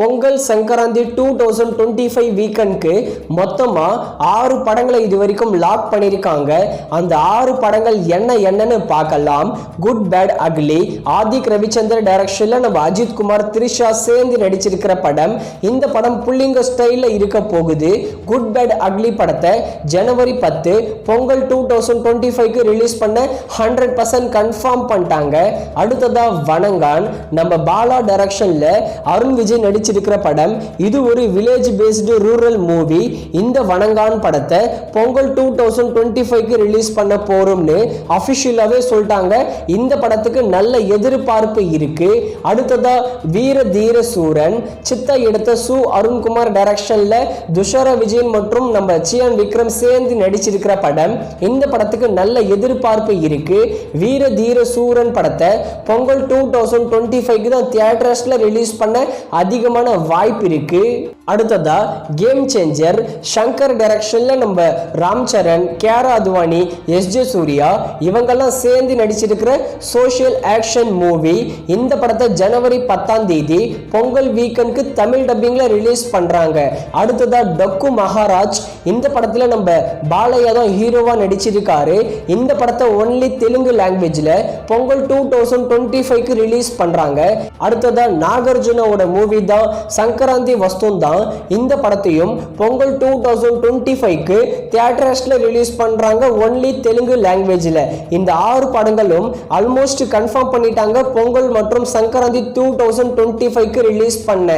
Pongal Sankranti two thousand twenty five வீக்கெண்ட்க்கு மொத்தமாக ஆறு படங்களை இது வரைக்கும் லாக் பண்ணியிருக்காங்க. அந்த ஆறு படங்கள் என்ன என்னன்னு பார்க்கலாம். Good Bad Ugly Adhik Ravichandran டைரக்ஷனில் நம்ம அஜித் குமார் த்ரிஷா சேர்ந்து நடிச்சிருக்கிற படம். இந்த படம் புள்ளிங்க ஸ்டைலில் இருக்க போகுது. குட் பேட் அக்லி படத்தை ஜனவரி பத்து பொங்கல் டூ தௌசண்ட் டுவெண்ட்டி ஃபைவ்க்கு ரிலீஸ் பண்ண ஹண்ட்ரட் பர்சன்ட் கன்ஃபார்ம் பண்ணிட்டாங்க. அடுத்ததா வணங்கான். நம்ம பாலா டைரக்ஷனில் அருண் விஜய் நடிச்சு நடிச்சிருக்கிற படம். இது ஒரு வில்லேஜ் பேஸ்டு ரூரல் மூவி இந்த வணங்கான் படத்தை பொங்கல் டூ தௌசண்ட் டுவெண்ட்டி ஃபைவ்க்கு ரிலீஸ் பண்ண போறோம்னு அஃபிஷியலாகவே சொல்லிட்டாங்க. இந்த படத்துக்கு நல்ல எதிர்பார்ப்பு இருக்கு. அடுத்ததா வீர தீர சூரன் சித்த எடுத்த சு அருண்குமார் டைரக்ஷன்ல துஷார விஜயன் மற்றும் நம்ம சியான் விக்ரம் சேர்ந்து நடிச்சிருக்கிற படம். இந்த படத்துக்கு நல்ல எதிர்பார்ப்பு இருக்கு. வீர தீர சூரன் படத்தை பொங்கல் டூ தௌசண்ட் டுவெண்ட்டி ஃபைவ்க்கு தான் தியேட்டர்ஸ்ல ரிலீஸ் பண்ண அதிகமான வாய்ப்பு இருக்கு. அடுத்ததா கேம் சேஞ்சர் சங்கர் டைரக்ஷன்ல நம்ம ராம் சரண் கேரா அத்வானி எஸ் ஜே சூர்யா இவங்கெல்லாம் சேர்ந்து நடிச்சிருக்கிற சோஷியல் ஆக்ஷன் மூவி இந்த படத்தை ஜனவரி பத்தாம் தேதி பொங்கல் வீக்கெண்ட்க்கு தமிழ் டப்பிங்ல ரிலீஸ் பண்றாங்க. அடுத்ததா டக்கு மகாராஜ் இந்த படத்துல நம்ம பாலையா தான் ஹீரோவா நடிச்சிருக்காரு. இந்த படத்தை ஒன்லி தெலுங்கு லாங்குவேஜ்ல பொங்கல் டூ தௌசண்ட் டுவெண்ட்டி ஃபைவ்க்கு ரிலீஸ் பண்றாங்க. அடுத்ததா நாகார்ஜுனாவோட மூவி தான் சங்கராந்தி வஸ்தும் தான் இந்த படத்தையும் பொங்கல் டூ தௌசண்ட் டுவெண்ட்டி ஃபைவ்க்கு தியேட்டர்ஸ்ல ரிலீஸ் பண்றாங்க ஒன்லி தெலுங்கு லாங்குவேஜ்ல இந்த ஆறு படங்களும் ஆல்மோஸ்ட் கன்ஃபார்ம் பண்ணிட்டாங்க பொங்கல் மற்றும் சங்கராந்தி டூ தௌசண்ட் டுவெண்ட்டி ஃபைவ்க்கு ரிலீஸ் பண்ண.